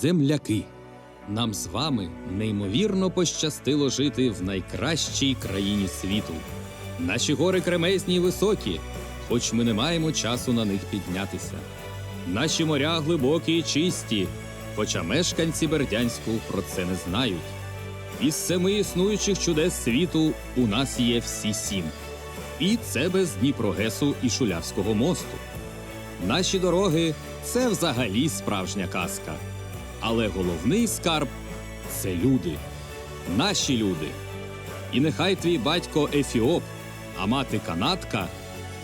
Земляки. Нам з вами неймовірно пощастило жити в найкращій країні світу. Наші гори кремезні й високі, хоч ми не маємо часу на них піднятися. Наші моря глибокі і чисті, хоча мешканці Бердянську про це не знають. Із семи існуючих чудес світу у нас є всі сім. І це без Дніпрогесу і Шулявського мосту. Наші дороги це взагалі справжня казка. Але головний скарб це люди, наші люди. І нехай твій батько Ефіоп, а мати канадка,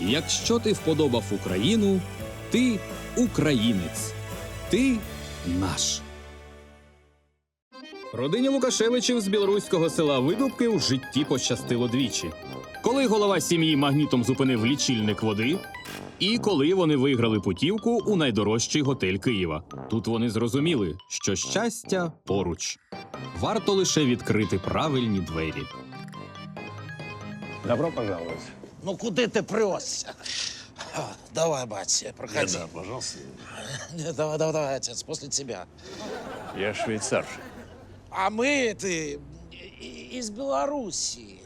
якщо ти вподобав Україну, ти українець, ти наш. Родині Лукашевичів з білоруського села Видубки в житті пощастило двічі. Коли голова сім'ї магнітом зупинив лічильник води, і коли вони виграли путівку у найдорожчий готель Києва. Тут вони зрозуміли, що щастя поруч. Варто лише відкрити правильні двері. Добро пожаловать. Ну куди ти привозся? А, Давай, бать, проходи. Да, пожалуйста. Не, давай, давай, давай, отец, после тебя. Я швейцар. А мы ты и- из Белоруссии.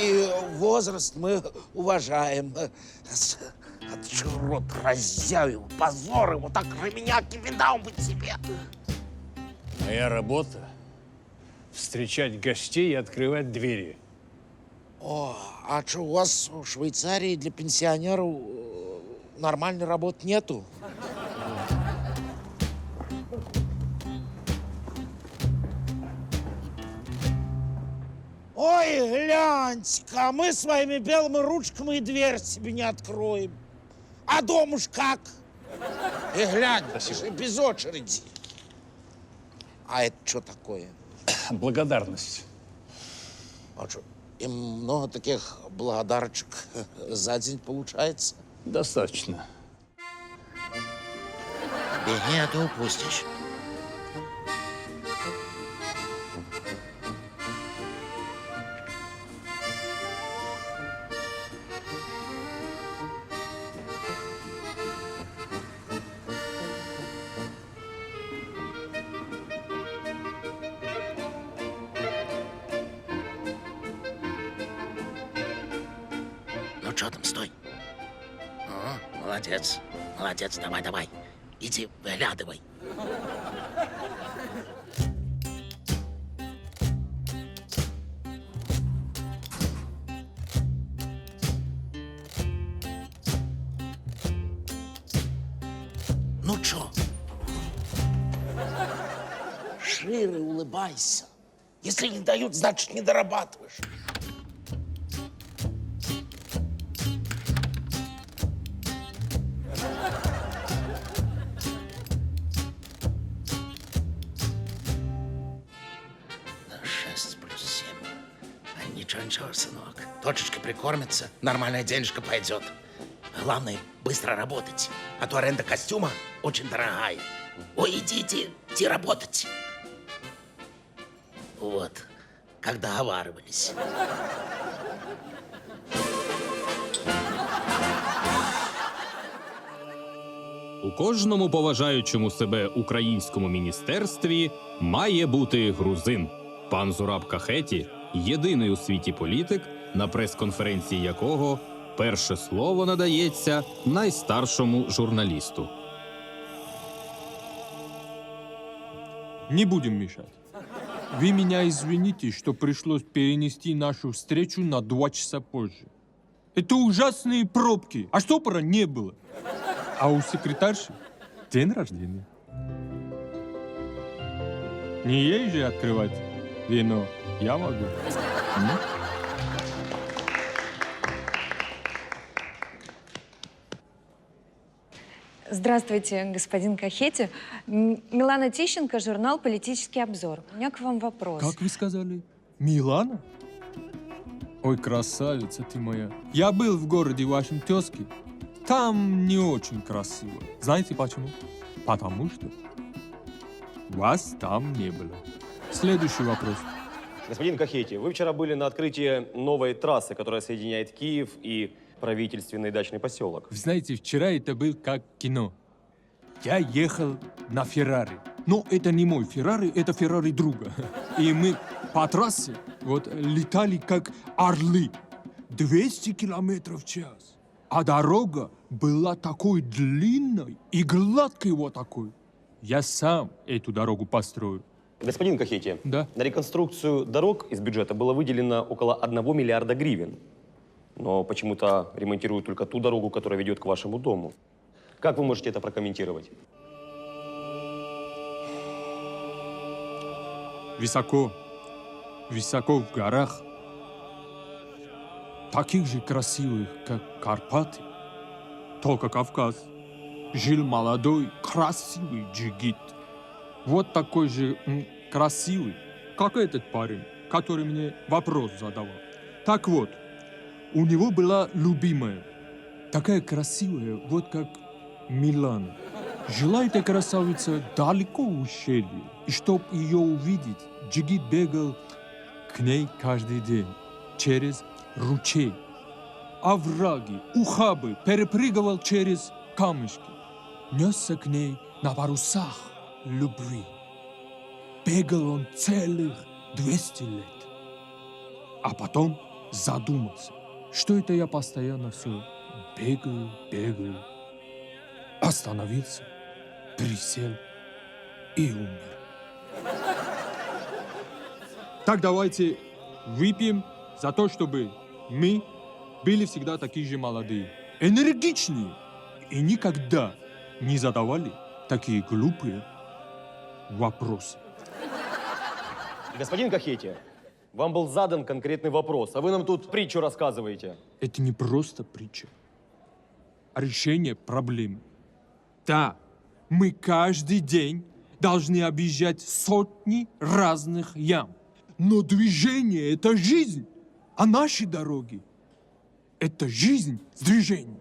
И возраст мы уважаем. А чё рот разъявил? Позор его, так меня видал бы тебе. Моя работа — встречать гостей и открывать двери. О, а что, у вас в Швейцарии для пенсионеров э, нормальной работы нету? Ой, гляньте-ка, мы своими белыми ручками и дверь себе не откроем. А дом уж как? И глянь, Спасибо. без очереди. А это что такое? Благодарность. А что, и много таких благодарочек за день получается? Достаточно. Беги, а то упустишь. Что там, стой. Ага, молодец, молодец, давай, давай. Иди, выглядывай. Ну чё? Шире улыбайся. Если не дают, значит, не дорабатываешь. Точечка прикормится, нормальная денежка пойдет. Главное, быстро работать. А то аренда костюма очень дорогая. Ой, иди, иди, иди работать. Вот, как договаривались. У кожному поважаючому себе українському міністерстві має бути грузин. Пан Зураб Кахеті єдиний у світі політик, на прес-конференції якого перше слово надається найстаршому журналісту. Не будем мешать. Вы меня извините, что пришлось перенести нашу встречу на два часа позже. Это ужасные пробки, а штопора не было. А у секретарши день рождения. Не ей же открывать вино. Я могу. М? Здравствуйте, господин Кахети. Милана Тищенко, журнал «Политический обзор». У меня к вам вопрос. Как вы сказали? Милана? Ой, красавица ты моя. Я был в городе вашем тезке. Там не очень красиво. Знаете почему? Потому что вас там не было. Следующий вопрос. Господин Кахети, вы вчера были на открытии новой трассы, которая соединяет Киев и правительственный дачный поселок. Знаете, вчера это был как кино. Я ехал на Феррари. Но это не мой Феррари, это Феррари друга. И мы по трассе вот летали как орлы. 200 километров в час. А дорога была такой длинной и гладкой вот такой. Я сам эту дорогу построю. Господин Кахети, Да. на реконструкцию дорог из бюджета было выделено около 1 миллиарда гривен. Но почему-то ремонтируют только ту дорогу, которая ведет к вашему дому. Как вы можете это прокомментировать? Высоко, высоко в горах, таких же красивых, как Карпаты, только Кавказ, жил молодой, красивый джигит. Вот такой же красивый, как этот парень, который мне вопрос задавал. Так вот, у него была любимая, такая красивая, вот как Милана. Жила эта красавица далеко в ущелье, и чтоб ее увидеть, Джигит бегал к ней каждый день через ручей, овраги, ухабы, перепрыгивал через камешки, несся к ней на парусах любви. Бегал он целых 200 лет. А потом задумался, Что это я постоянно все бегаю, бегаю. Остановился, присел и умер. Так давайте выпьем за то, чтобы мы были всегда такие же молодые, энергичные и никогда не задавали такие глупые вопросы. Господин Кахети, вам был задан конкретный вопрос, а вы нам тут притчу рассказываете. Это не просто притча, а решение проблемы. Да, мы каждый день должны объезжать сотни разных ям. Но движение — это жизнь, а наши дороги — это жизнь с движением.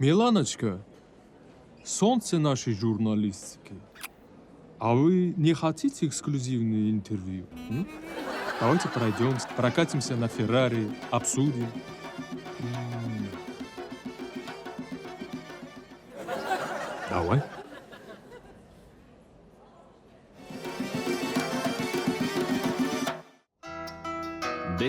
Миланочка, солнце нашей журналистики. А вы не хотите эксклюзивное интервью? м? Давайте пройдем, прокатимся на Феррари, обсудим. М. Давай.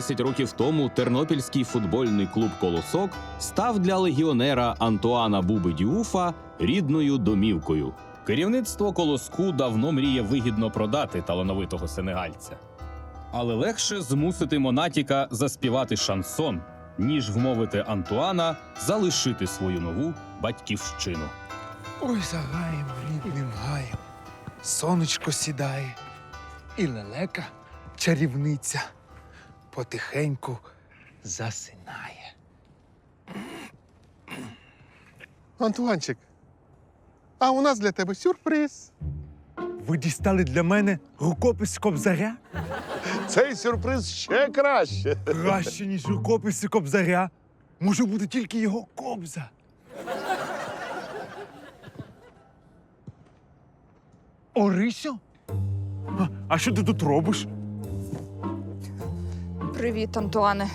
Десять років тому тернопільський футбольний клуб Колосок став для легіонера Антуана Буби Діуфа рідною домівкою. Керівництво колоску давно мріє вигідно продати талановитого сенегальця. Але легше змусити Монатіка заспівати шансон, ніж вмовити Антуана залишити свою нову батьківщину. Ой, за гаєм, рідним гаєм. Сонечко сідає, і лелека, чарівниця, потихеньку засинає. Антуанчик, а у нас для тебе сюрприз. Ви дістали для мене рукопис Кобзаря? Цей сюрприз ще краще. Краще, ніж рукописи Кобзаря. Може бути тільки його кобза. Орисю? А, а що ти тут робиш? Привіт, Антуане.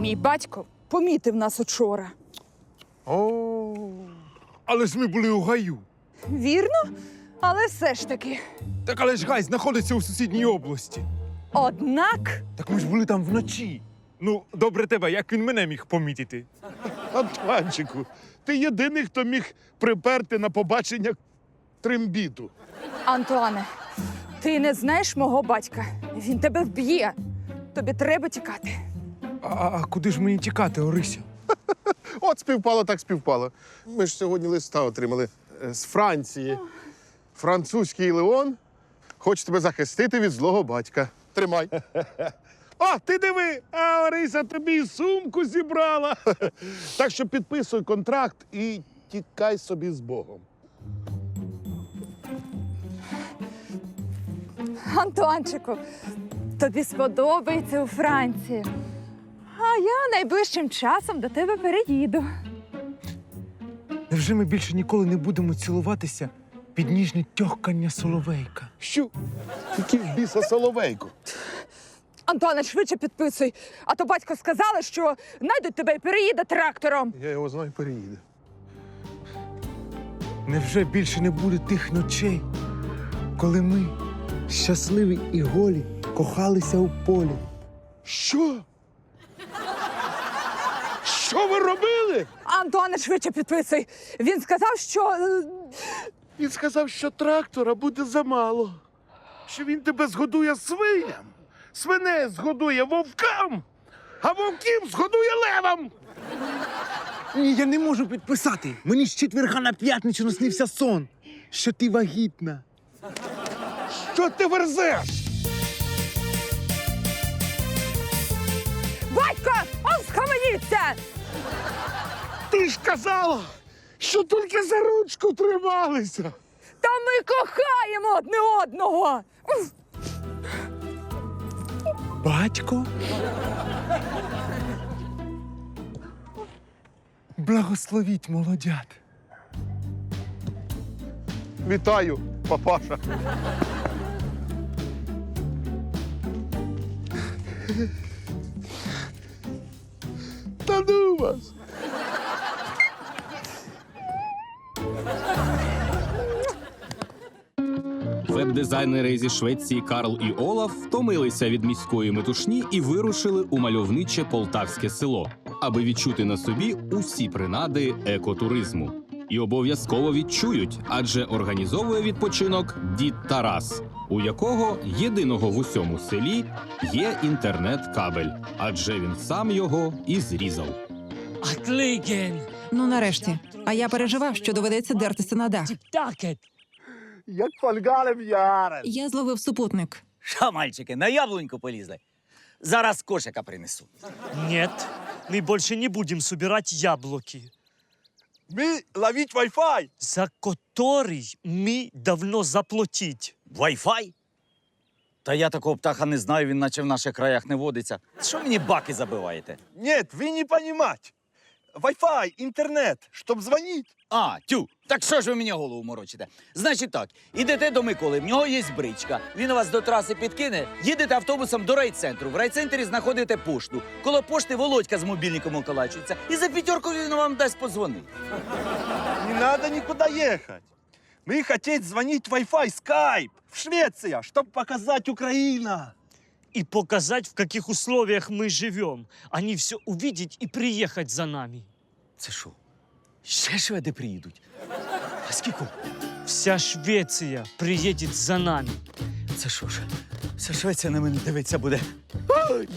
Мій батько помітив нас учора. О, Але ж ми були у гаю. Вірно, але все ж таки. Так але ж гай знаходиться у сусідній області. Однак Так ми ж були там вночі. Ну, добре тебе, як він мене міг помітити? Антуанчику, ти єдиний, хто міг приперти на побачення трембіту. Антуане, ти не знаєш мого батька. Він тебе вб'є. Тобі треба тікати. А, а, а куди ж мені тікати, Орися? От співпало, так співпало. Ми ж сьогодні листа отримали е, з Франції. Французький Леон хоче тебе захистити від злого батька. Тримай. О, ти диви! А Орися тобі й сумку зібрала. Так що підписуй контракт і тікай собі з Богом. Антуанчику, тобі сподобається у Франції. А я найближчим часом до тебе переїду. Невже ми більше ніколи не будемо цілуватися під ніжне тьохкання соловейка? Що? Який біса соловейку? Антоне, швидше підписуй. А то батько сказали, що знайдуть тебе і переїде трактором. Я його знаю, переїде. Невже більше не буде тих ночей, коли ми, щасливі і голі, кохалися у полі? Що? Що ви робили? Антоне, швидше підписуй. Він сказав, що. е, Він сказав, що трактора буде замало. Що він тебе згодує свиням, свиней згодує вовкам, а вовків згодує левам. Ні, я не можу підписати. Мені з четверга на п'ятницю наснився сон, що ти вагітна. Що ти верзеш? Батько, он схаменіться! Ти ж казала, що тільки за ручку трималися. Та ми кохаємо одне одного. Батько? Благословіть молодят. Вітаю, папаша. Та ну вас. Веб-дизайнери зі Швеції Карл і Олаф втомилися від міської метушні і вирушили у мальовниче полтавське село, аби відчути на собі усі принади екотуризму. І обов'язково відчують, адже організовує відпочинок дід Тарас, у якого єдиного в усьому селі є інтернет-кабель, адже він сам його і зрізав. Ну, нарешті. А я переживав, що доведеться дертися на дах. Як фольгалем ярен. Я зловив супутник. Що, мальчики, на яблуньку полізли? Зараз кошика принесу. Нет, мы больше не будем собирать яблоки, Ми ловіть Wi-Fi! за который мы давно заплатить. Wi-Fi? Та я такого птаха не знаю, він наче в наших краях не водиться. Що мені баки забиваєте? Нет, ви не понимать. Wi-Fi, интернет, щоб дзвонить. А, тю, так що ж ви мені голову морочите? Значить так, ідете до Миколи, в нього є бричка. Він вас до траси підкине, їдете автобусом до райцентру. В райцентрі знаходите пошту. Коло пошти Володька з мобільником околачується. І за п'ятерку він вам дасть подзвонити. Не надо никуда ехать. Мы хотеть звонить Wi-Fi, Skype, в Швеция, чтобы показать Украина. И показать, в каких условиях мы живем. Они все увидеть и приехать за нами. Це що? Ще шведи приїдуть? А скільки? Вся Швеция приедет за нами. Це що ж? Вся Швеція на мене дивиться буде.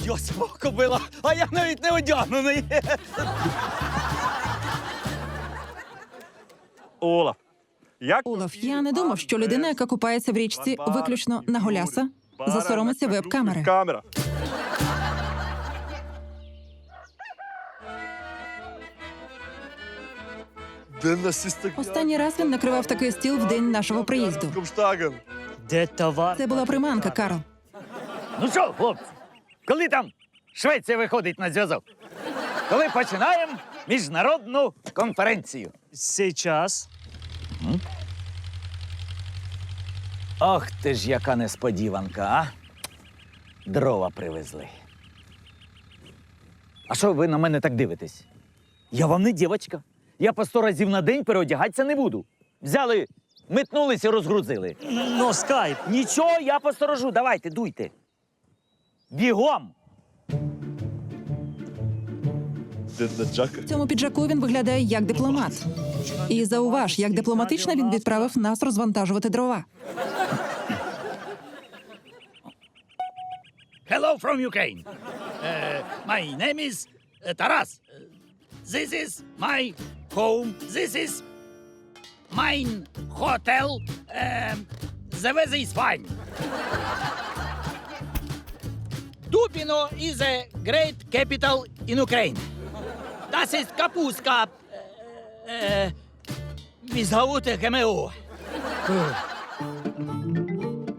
Йосипо, кобила, а я навіть не одягнений. Олаф, як Олаф, я не думав, що людина, яка купається в річці виключно на голяса, засоромиться веб-камери. Камера. Останній раз він накривав такий стіл в день нашого приїзду. Де товар? Це була приманка, Карл. Ну що, хлопці, коли там Швеція виходить на зв'язок? Коли починаємо міжнародну конференцію? Сейчас. Ох ти ж яка несподіванка, а? Дрова привезли. А що ви на мене так дивитесь? Я вам не дівчинка. Я по сто разів на день переодягатися не буду. Взяли, метнулись і розгрузили. Но скайп. Нічого, я посторожу. Давайте, дуйте. Бігом! В цьому піджаку він виглядає як дипломат. І зауваж, як дипломатично він відправив нас розвантажувати дрова. Hello from Ukraine. Uh, my name is uh, Taras. Uh, This is my home. This is mine hotel. Um, the weather is fine. Dupino is a great capital in Ukraine. Das ist Kapuska. Uh, uh, GMO.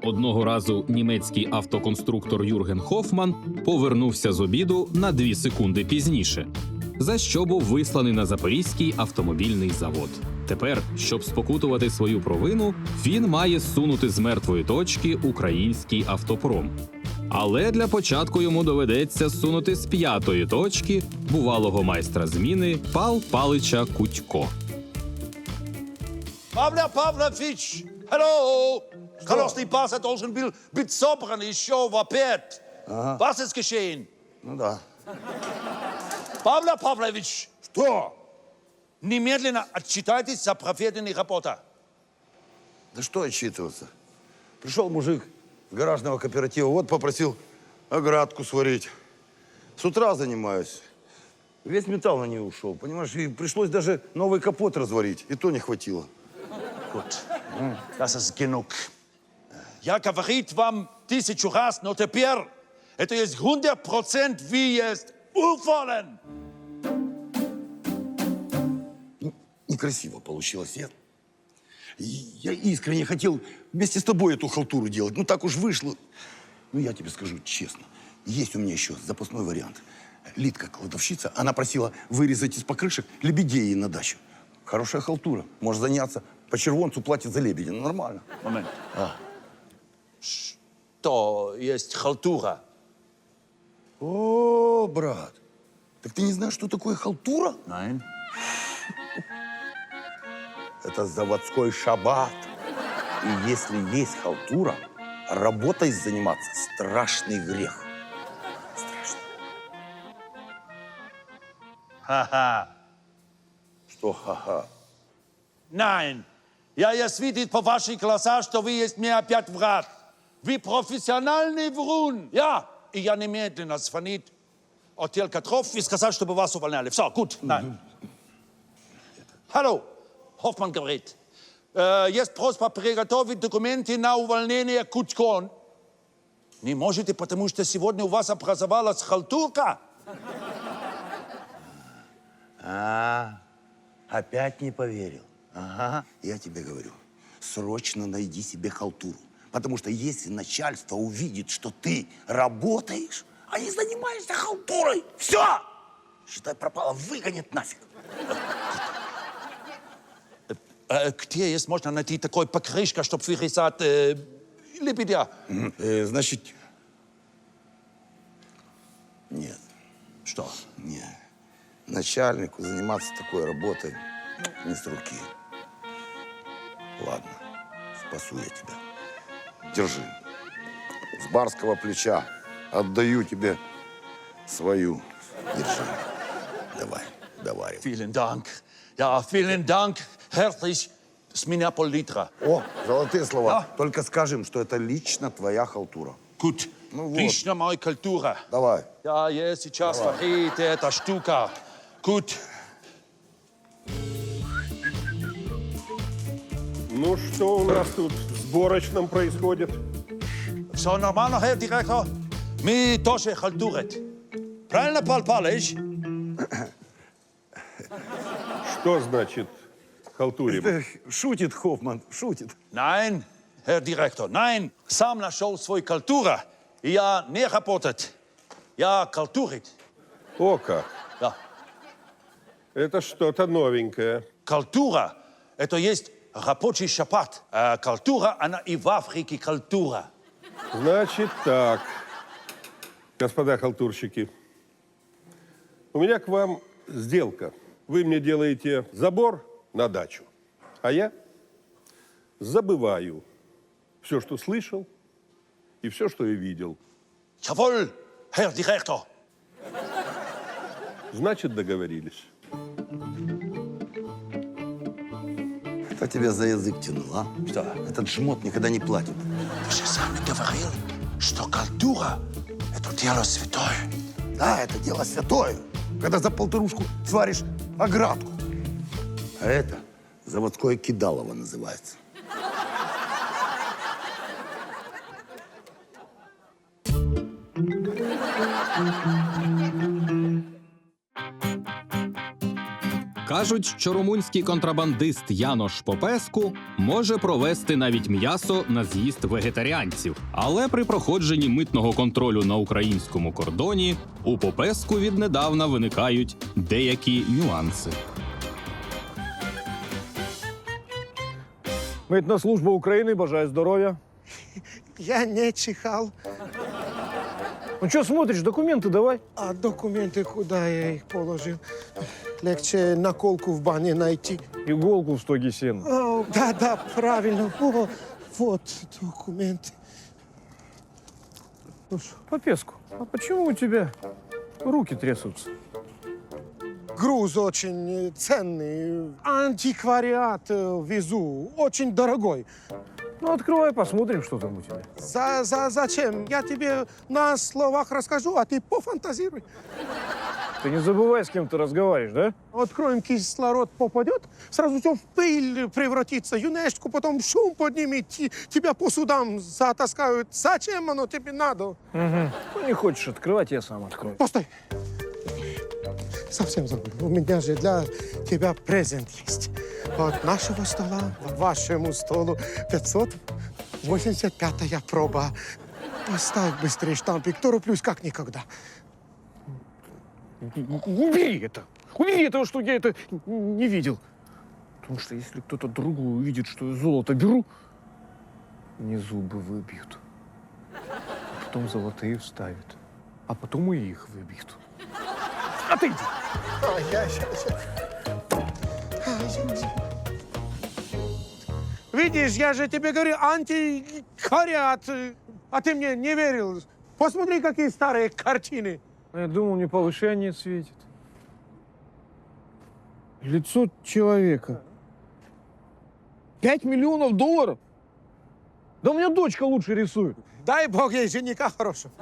Одного разу німецький автоконструктор Юрген Хофман повернувся з обіду на дві секунди пізніше, за що був висланий на Запорізький автомобільний завод. Тепер, щоб спокутувати свою провину, він має сунути з мертвої точки український автопром. Але для початку йому доведеться зсунути з п'ятої точки бувалого майстра зміни Пал Палича Кутько. Павля Павлович, hallo! Колосный Паса должен был быть собран еще в обед. Was ist geschehen? Ну да. Павла Павлович! Что? Немедленно отчитайтесь за проведенные работы. Да что отчитываться? Пришел мужик с гаражного кооператива, вот попросил оградку сварить. С утра занимаюсь. Весь металл на нее ушел, понимаешь? И пришлось даже новый капот разварить, и то не хватило. Gut, das ist genug. Я говорит вам тысячу раз, но теперь это есть 100% wie есть уволен. Некрасиво получилось, нет? Я искренне хотел вместе с тобой эту халтуру делать. Ну, так уж вышло. Ну, я тебе скажу честно. Есть у меня еще запасной вариант. Лидка, кладовщица, она просила вырезать из покрышек лебедей на дачу. Хорошая халтура. Можешь заняться. По червонцу платит за лебедя. Ну, нормально. Moment. Что есть халтура? О, брат. Так ты не знаешь, что такое халтура? Nein. Это заводской шаббат. И если есть халтура, работой заниматься страшный грех. Страшный. Ха-ха. Что ха-ха? Nein. Я есть видит по вашей глазах, что вы есть мне опять враг. Вы профессиональный врун. Ja, и я немедленно звонит отдел кадров и сказал, чтобы вас увольняли. Все, gut. Nein. Hallo, Hoffmann говорит. Есть просьба приготовить документы на увольнение Кучкон. Не можете, потому что сегодня у вас образовалась халтурка. А, опять не поверил. Ага. Я тебе говорю, срочно найди себе халтуру. Потому что если начальство увидит, что ты работаешь, а не занимаешься халтурой, все! Считай, пропало, выгонит нафиг. Э, где есть можно найти такой покрышка, чтобы вырезать э, лебедя? Э, значит, нет, Что? нет. Начальнику заниматься такой работой не с руки. Ладно, спасу я тебя. Держи. С барского плеча отдаю тебе свою. Держи. Давай, давай. Vielen Dank. Ja, vielen Dank. Herzlich. С меня пол-литра. О, золотые слова. Да. Только скажем, что это лично твоя халтура. Gut. Ну вот. Лично моя культура. Давай. Ja, есть сейчас варит эта штука. Gut. Ну, что у нас тут в сборочном происходит? Все нормально, Herr Direktor? Мы тоже халтурят. Правильно, Пал Палыч? Что значит халтурим? Э, Шутит Хоффман, шутит. Nein, Herr Direktor, nein. Сам нашел свой культура. И я не работать. Я культурит. О как! Да. Это что-то новенькое. Культура – это есть рабочий шаббат. А культура, она и в Африке культура. Значит так, господа халтурщики. У меня к вам сделка. Вы мне делаете забор на дачу, а я забываю все, что слышал и все, что я видел. Jawohl, Herr Direktor. Значит, договорились. Кто тебя за язык тянул, а? Что? Этот жмот никогда не платит. Вы же сами говорили, что культура – это дело святое. Да, это дело святое, когда за полторушку сваришь оградку. А это заводское кидалово называется. Кажуть, що румунський контрабандист Янош Попеску може провести навіть м'ясо на з'їзд вегетаріанців. Але при проходженні митного контролю на українському кордоні у Попеску віднедавна виникають деякі нюанси. Митна служба України бажає здоров'я. Я не чихал. Ну что смотришь, документы давай. А документы куда я их положил? Легче наколку в бане найти. Иголку в стоге сена. О, да, да, правильно. О, вот документы. Попеску, а почему у тебя руки трясутся? Груз очень э, ценный. Антиквариат э, везу. Очень дорогой. Ну, открывай, посмотрим, что там у тебя. За, за, зачем? Я тебе на словах расскажу, а ты пофантазируй. Ты не забывай, с кем ты разговариваешь, да? Откроем, кислород попадет, сразу все в пыль превратится. ЮНЕСКО потом шум поднимет, тебя по судам затаскают. Зачем оно тебе надо? Угу. Ну, не хочешь открывать, я сам открою. Постой. Совсем забыл. У меня же для тебя презент есть. От нашего стола вашему столу 585-я проба. Поставь быстрее штампик, тороплюсь как никогда. Убери это! Убери это, что я это не видел. Потому что если кто-то другой увидит, что я золото беру, мне зубы выбьют. А потом золотые вставят. А потом и их выбьют. Отойди! А, я щас. Видишь, я же тебе говорю, антиквариат, а ты мне не верил. Посмотри, какие старые картины. Я думал, мне повышение светит. Лицо человека. Пять миллионов долларов? Да у меня дочка лучше рисует. Дай бог ей жениха хорошего.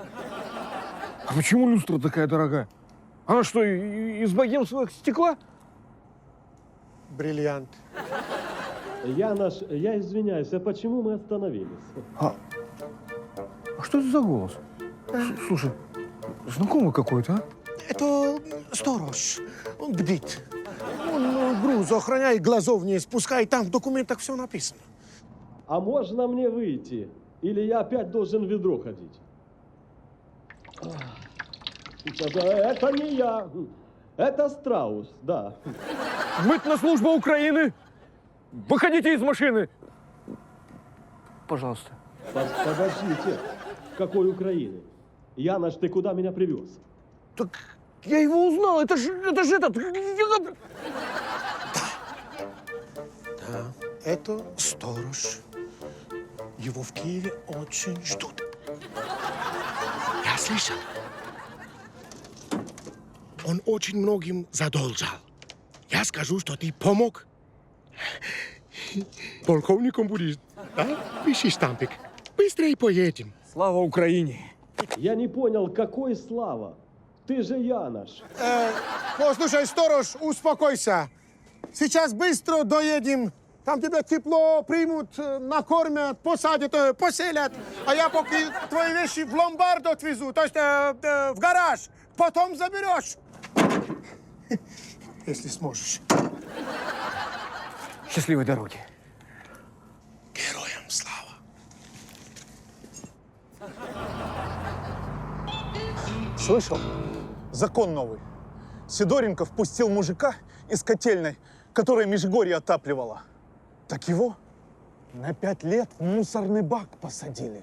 А почему люстра такая дорогая? Она что, из богемского стекла? Бриллиант. Я наш, я извиняюсь, а почему мы остановились? А, а что это за голос? С- Слушай, знакомый какой-то, а? Это сторож. Он бдит. Он э, груз охраняет, глазов не спускает. Там в документах все написано. А можно мне выйти? Или я опять должен в ведро ходить? А, это не я. Это страус, да. Мытная служба Украины! Выходите из машины! Пожалуйста. Под- Подождите. Какой Украины? Янош, ты куда меня привез? Так я его узнал, это же, это же этот... Да, это сторож. Его в Киеве очень ждут. Я слышал. Он очень многим задолжал. Я скажу, что ты помог. Полковником будешь, да? Пиши штампик. Быстрее поедем. Слава Украине! Я не понял, какой слава? Ты же Янош. Э, послушай, сторож, успокойся. Сейчас быстро доедем. Там тебя тепло примут, э, накормят, посадят, э, поселят. А я пока твои вещи в ломбард отвезу, то есть э, э, в гараж. Потом заберешь. Если сможешь. Счастливой дороги. Героям слава. Слышал? Закон новый. Сидоренко впустил мужика из котельной, которая Межгорье отапливала. Так его на пять лет в мусорный бак посадили.